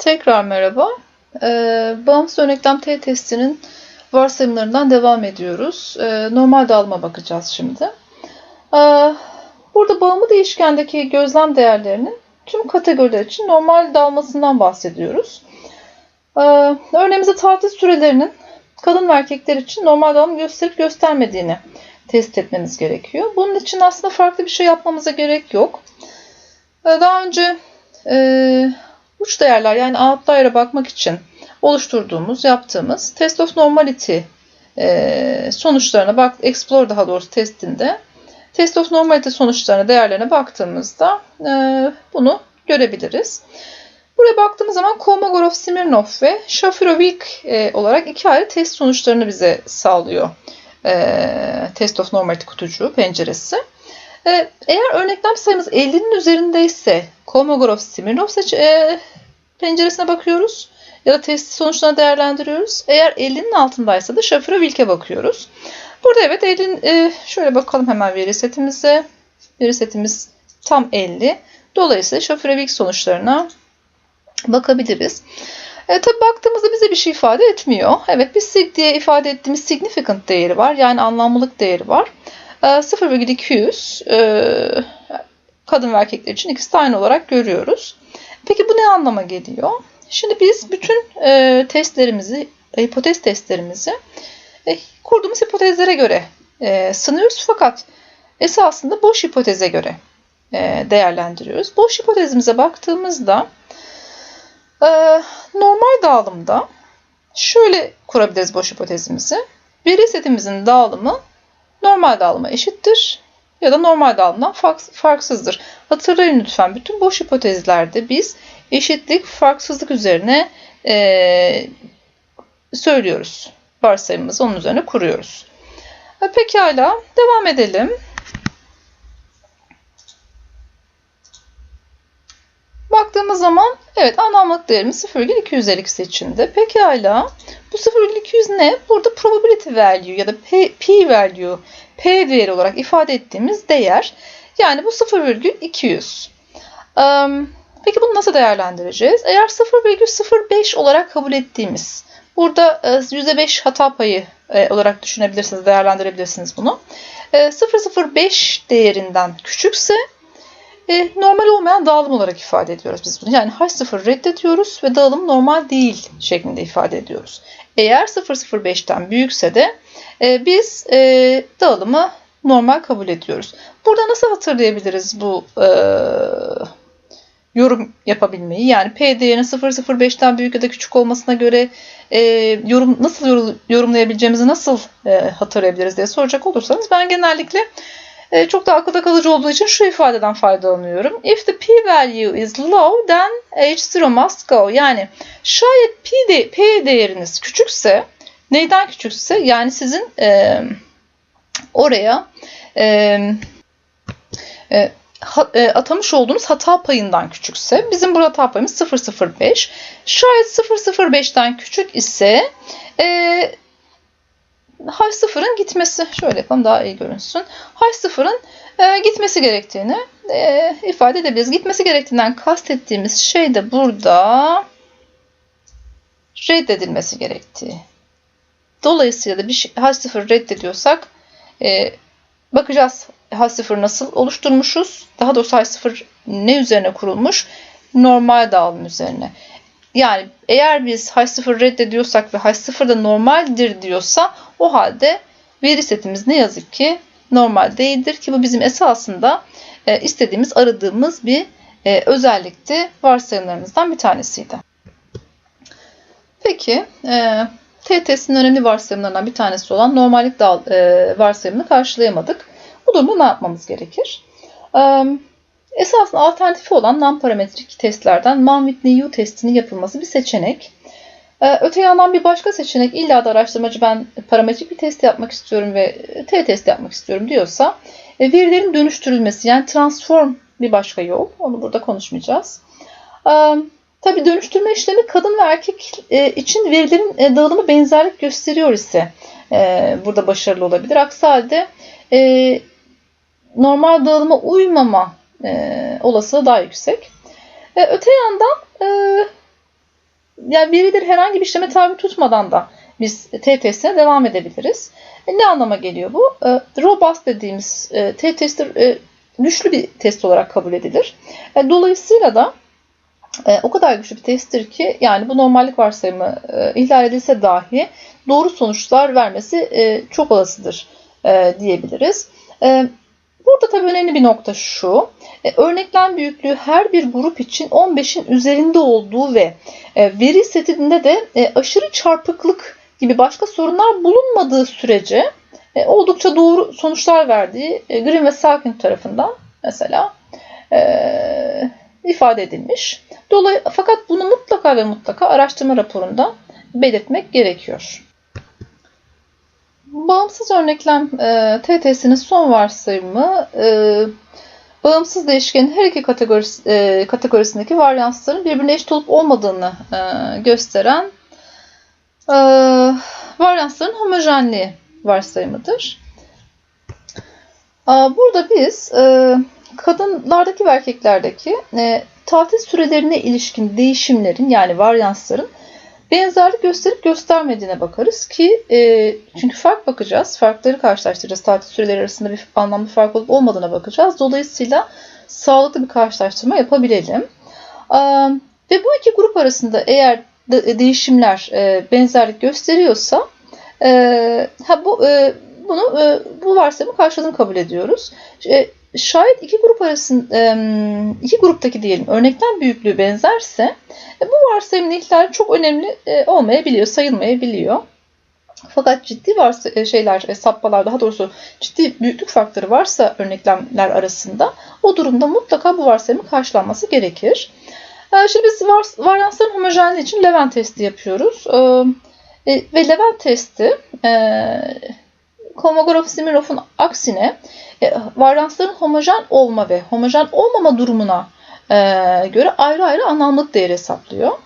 Tekrar merhaba. Ee, bağımsız örneklem T testinin varsayımlarından devam ediyoruz. Ee, normal dağılıma bakacağız şimdi. Ee, burada bağımlı değişkendeki gözlem değerlerinin tüm kategoriler için normal dağılmasından bahsediyoruz. Ee, örneğimizde tatil sürelerinin kadın ve erkekler için normal dağılım gösterip göstermediğini test etmemiz gerekiyor. Bunun için aslında farklı bir şey yapmamıza gerek yok. Ee, daha önce e, uç değerler yani outlier'a bakmak için oluşturduğumuz, yaptığımız test of normality e, sonuçlarına bak, explore daha doğrusu testinde test of normality sonuçlarına, değerlerine baktığımızda e, bunu görebiliriz. Buraya baktığımız zaman Kolmogorov-Smirnov ve Shafiro-Wilk e, olarak iki ayrı test sonuçlarını bize sağlıyor. E, test of normality kutucuğu, penceresi. E, eğer örneklem sayımız 50'nin üzerindeyse Kolmogorov-Smirnov seç e, penceresine bakıyoruz ya da test sonuçlarını değerlendiriyoruz. Eğer 50'nin altındaysa da Shafiro-Wilk'e bakıyoruz. Burada evet 50, e, şöyle bakalım hemen veri setimize. Veri setimiz tam 50. Dolayısıyla Shafiro-Wilk sonuçlarına bakabiliriz. E, tabi baktığımızda bize bir şey ifade etmiyor. Evet bir sig diye ifade ettiğimiz significant değeri var. Yani anlamlılık değeri var. E, 0,200 e, kadın ve erkekler için ikisi de aynı olarak görüyoruz. Peki bu ne anlama geliyor? Şimdi biz bütün e, testlerimizi, hipotez testlerimizi e, kurduğumuz hipotezlere göre sınıyoruz. Fakat esasında boş hipoteze göre değerlendiriyoruz. Boş hipotezimize baktığımızda normal dağılımda şöyle kurabiliriz boş hipotezimizi. Veri setimizin dağılımı normal dağılıma eşittir ya da normal dağılımdan farksızdır. Hatırlayın lütfen bütün boş hipotezlerde biz eşitlik, farksızlık üzerine e, söylüyoruz. Varsayımımızı onun üzerine kuruyoruz. E, pekala devam edelim. Baktığımız zaman evet anlamlık değerimiz 0,250 seçimde. Pekala bu 0,200 ne? Burada probability value ya da p, p value, p değeri olarak ifade ettiğimiz değer. Yani bu 0,200. Um, peki bunu nasıl değerlendireceğiz? Eğer 0,05 olarak kabul ettiğimiz, burada %5 hata payı olarak düşünebilirsiniz, değerlendirebilirsiniz bunu. 0,05 değerinden küçükse e, normal olmayan dağılım olarak ifade ediyoruz biz bunu. Yani H0 reddediyoruz ve dağılım normal değil şeklinde ifade ediyoruz. Eğer 0,05'ten büyükse de e, biz e, dağılımı normal kabul ediyoruz. Burada nasıl hatırlayabiliriz bu e, yorum yapabilmeyi? Yani P değerinin 0,05'ten büyük ya da küçük olmasına göre e, yorum nasıl yorumlayabileceğimizi nasıl e, hatırlayabiliriz diye soracak olursanız ben genellikle e, çok da akılda kalıcı olduğu için şu ifadeden faydalanıyorum. If the p-value is low then h0 must go. Yani şayet p, de, p değeriniz küçükse neyden küçükse yani sizin e, oraya e, e, e, atamış olduğunuz hata payından küçükse bizim burada hata payımız 0,05. Şayet 0,05'ten küçük ise e, H0'ın gitmesi, şöyle yapalım daha iyi görünsün. H0'ın e, gitmesi gerektiğini e, ifade edebiliriz. Gitmesi gerektiğinden kastettiğimiz şey de burada reddedilmesi gerektiği. Dolayısıyla da bir şey, H0 reddediyorsak e, bakacağız H0 nasıl oluşturmuşuz. Daha doğrusu H0 ne üzerine kurulmuş? Normal dağılım üzerine. Yani eğer biz H0 reddediyorsak ve H0 da normaldir diyorsa o halde veri setimiz ne yazık ki normal değildir ki bu bizim esasında e, istediğimiz, aradığımız bir e, özellikti. Varsayımlarımızdan bir tanesiydi. Peki, e, T testinin önemli varsayımlarından bir tanesi olan normallik dağ, e, varsayımını karşılayamadık. Bu durumda ne yapmamız gerekir? E, esasında alternatifi olan non-parametrik testlerden Mann-Whitney-U testinin yapılması bir seçenek. Ee, öte yandan bir başka seçenek illa da araştırmacı ben parametrik bir test yapmak istiyorum ve T test yapmak istiyorum diyorsa e, verilerin dönüştürülmesi yani transform bir başka yol. Onu burada konuşmayacağız. Ee, Tabii dönüştürme işlemi kadın ve erkek e, için verilerin e, dağılımı benzerlik gösteriyor ise burada başarılı olabilir. Aksi halde normal dağılıma uymama olasılığı daha yüksek. Öte yandan yani verileri herhangi bir işleme tabi tutmadan da biz t testine devam edebiliriz. E, ne anlama geliyor bu? E, robust dediğimiz e, t testi e, güçlü bir test olarak kabul edilir. E, dolayısıyla da e, o kadar güçlü bir testtir ki yani bu normallik varsayımı e, ihlal edilse dahi doğru sonuçlar vermesi e, çok olasıdır e, diyebiliriz. E, burada tabii önemli bir nokta şu. E, örneklem büyüklüğü her bir grup için 15'in üzerinde olduğu ve e, veri setinde de e, aşırı çarpıklık gibi başka sorunlar bulunmadığı sürece oldukça doğru sonuçlar verdiği Green ve Salkin tarafından mesela ifade edilmiş. Dolay fakat bunu mutlaka ve mutlaka araştırma raporunda belirtmek gerekiyor. Bağımsız örneklem e, TTS'nin son varsayımı e, bağımsız değişkenin her iki kategorisi, e, kategorisindeki varyansların birbirine eşit olup olmadığını e, gösteren e, varyansların homojenliği varsayımıdır. E, burada biz e, kadınlardaki ve erkeklerdeki e, tatil sürelerine ilişkin değişimlerin yani varyansların benzerlik gösterip göstermediğine bakarız ki e, çünkü fark bakacağız. Farkları karşılaştıracağız. Tatil süreleri arasında bir anlamlı fark olup olmadığına bakacağız. Dolayısıyla sağlıklı bir karşılaştırma yapabilelim. E, ve bu iki grup arasında eğer de, değişimler e, benzerlik gösteriyorsa e, ha bu e, bunu e, bu varsayımı karşılığını kabul ediyoruz. E, şayet iki grup arasında iki gruptaki diyelim örneklem büyüklüğü benzerse e, bu varsayımın ihlali çok önemli e, olmayabiliyor, sayılmayabiliyor. Fakat ciddi varsa e, şeyler, sapmalar daha doğrusu ciddi büyüklük farkları varsa örneklemler arasında o durumda mutlaka bu varsayımın karşılanması gerekir. Şimdi biz varyansların homojenliği için Levent testi yapıyoruz. Ve Levent testi Kolmogorov-Smirnov'un aksine e, varyansların homojen olma ve homojen olmama durumuna e, göre ayrı ayrı anlamlık değeri hesaplıyor.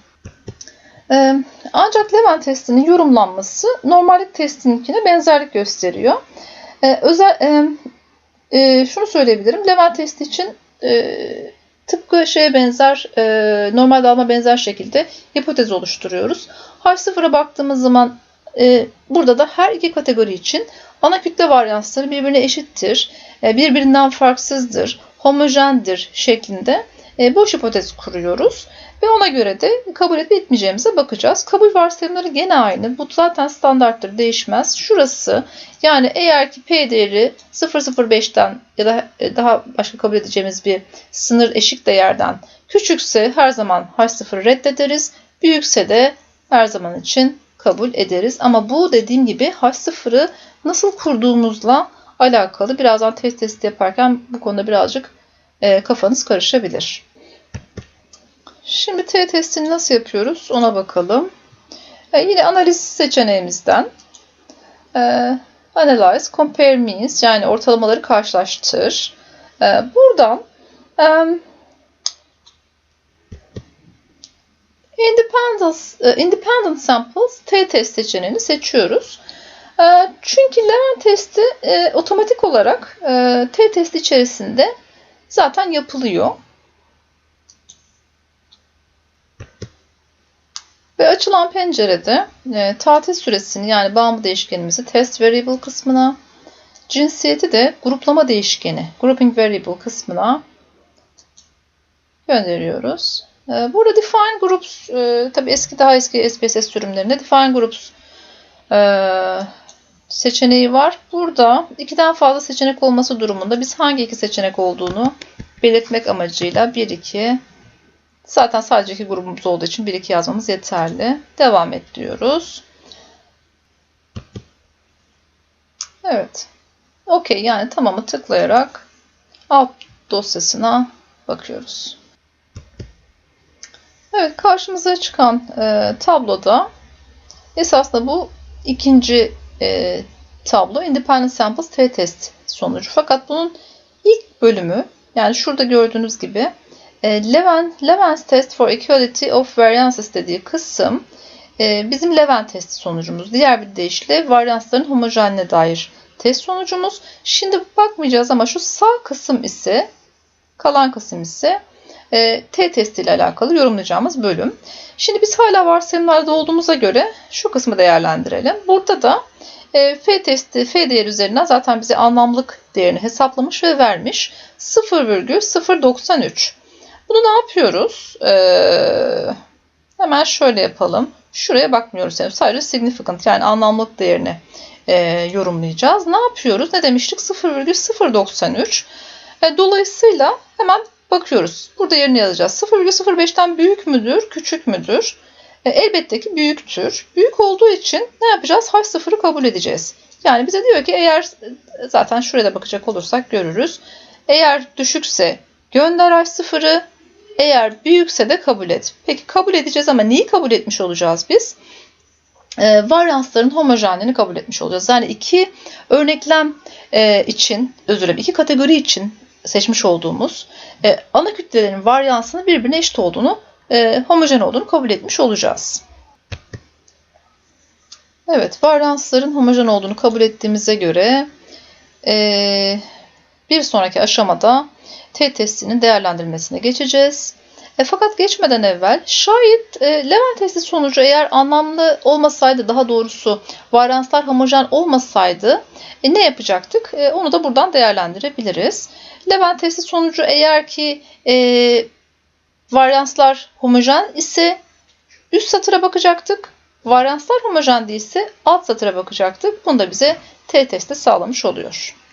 E, ancak Levent testinin yorumlanması normallik testininkine benzerlik gösteriyor. E, özel e, e, şunu söyleyebilirim. Levent testi için e, tıpkı şeye benzer, e, normal dalma benzer şekilde hipotez oluşturuyoruz. H0'a baktığımız zaman e, burada da her iki kategori için ana kütle varyansları birbirine eşittir, e, birbirinden farksızdır, homojendir şeklinde e, boş hipotez kuruyoruz. Ve ona göre de kabul edip etmeyeceğimize bakacağız. Kabul varsayımları gene aynı. Bu zaten standarttır, değişmez. Şurası yani eğer ki P değeri 0,05'ten ya da e, daha başka kabul edeceğimiz bir sınır eşik değerden küçükse her zaman H0'ı reddederiz. Büyükse de her zaman için kabul ederiz. Ama bu dediğim gibi H0'ı nasıl kurduğumuzla alakalı. Birazdan test testi yaparken bu konuda birazcık e, kafanız karışabilir. Şimdi T testini nasıl yapıyoruz ona bakalım. E, yine analiz seçeneğimizden e, Analyze, Compare Means yani ortalamaları karşılaştır. E, buradan e, Independent, e, independent Samples T test seçeneğini seçiyoruz. E, çünkü Levent testi e, otomatik olarak T testi içerisinde zaten yapılıyor. Ve açılan pencerede tatil süresini yani bağımlı değişkenimizi test variable kısmına, cinsiyeti de gruplama değişkeni grouping variable kısmına gönderiyoruz. Ee, burada define groups e, tabi eski daha eski SPSS sürümlerinde define groups e, seçeneği var. Burada ikiden fazla seçenek olması durumunda biz hangi iki seçenek olduğunu belirtmek amacıyla 1 2 zaten sadece iki grubumuz olduğu için 1 2 yazmamız yeterli. Devam et diyoruz. Evet. Okey yani tamamı tıklayarak alt dosyasına bakıyoruz. Evet karşımıza çıkan e, tabloda esasında bu ikinci e, tablo Independent Samples t-test sonucu. Fakat bunun ilk bölümü yani şurada gördüğünüz gibi e, Levent, Levent's Test for Equality of Variances dediği kısım e, bizim Levent testi sonucumuz. Diğer bir deyişle varyansların homojenine dair test sonucumuz. Şimdi bakmayacağız ama şu sağ kısım ise kalan kısım ise e, T testi ile alakalı yorumlayacağımız bölüm. Şimdi biz hala varsayımlarda olduğumuza göre şu kısmı değerlendirelim. Burada da e, F testi F değeri üzerinden zaten bize anlamlık değerini hesaplamış ve vermiş. 0,093. Bunu ne yapıyoruz? Ee, hemen şöyle yapalım. Şuraya bakmıyoruz. Yani sadece significant yani anlamlık değerini e, yorumlayacağız. Ne yapıyoruz? Ne demiştik? 0,093. E, dolayısıyla hemen bakıyoruz. Burada yerini yazacağız. 0,05'ten büyük müdür, küçük müdür? E, elbette ki büyüktür. Büyük olduğu için ne yapacağız? H0'ı kabul edeceğiz. Yani bize diyor ki eğer zaten şuraya da bakacak olursak görürüz. Eğer düşükse gönder H0'ı, eğer büyükse de kabul et. Peki kabul edeceğiz ama neyi kabul etmiş olacağız biz? E, varyansların homojenliğini kabul etmiş olacağız. Yani iki örneklem e, için, özür dilerim, iki kategori için seçmiş olduğumuz e, ana kütlelerin varyansının birbirine eşit olduğunu, e, homojen olduğunu kabul etmiş olacağız. Evet, varyansların homojen olduğunu kabul ettiğimize göre e, bir sonraki aşamada T testinin değerlendirilmesine geçeceğiz. E, fakat geçmeden evvel şayet e, Levent testi sonucu eğer anlamlı olmasaydı daha doğrusu varyanslar homojen olmasaydı e, ne yapacaktık? E, onu da buradan değerlendirebiliriz. Levent testi sonucu eğer ki e, varyanslar homojen ise üst satıra bakacaktık. Varyanslar homojen değilse alt satıra bakacaktık. Bunu da bize T testi sağlamış oluyor.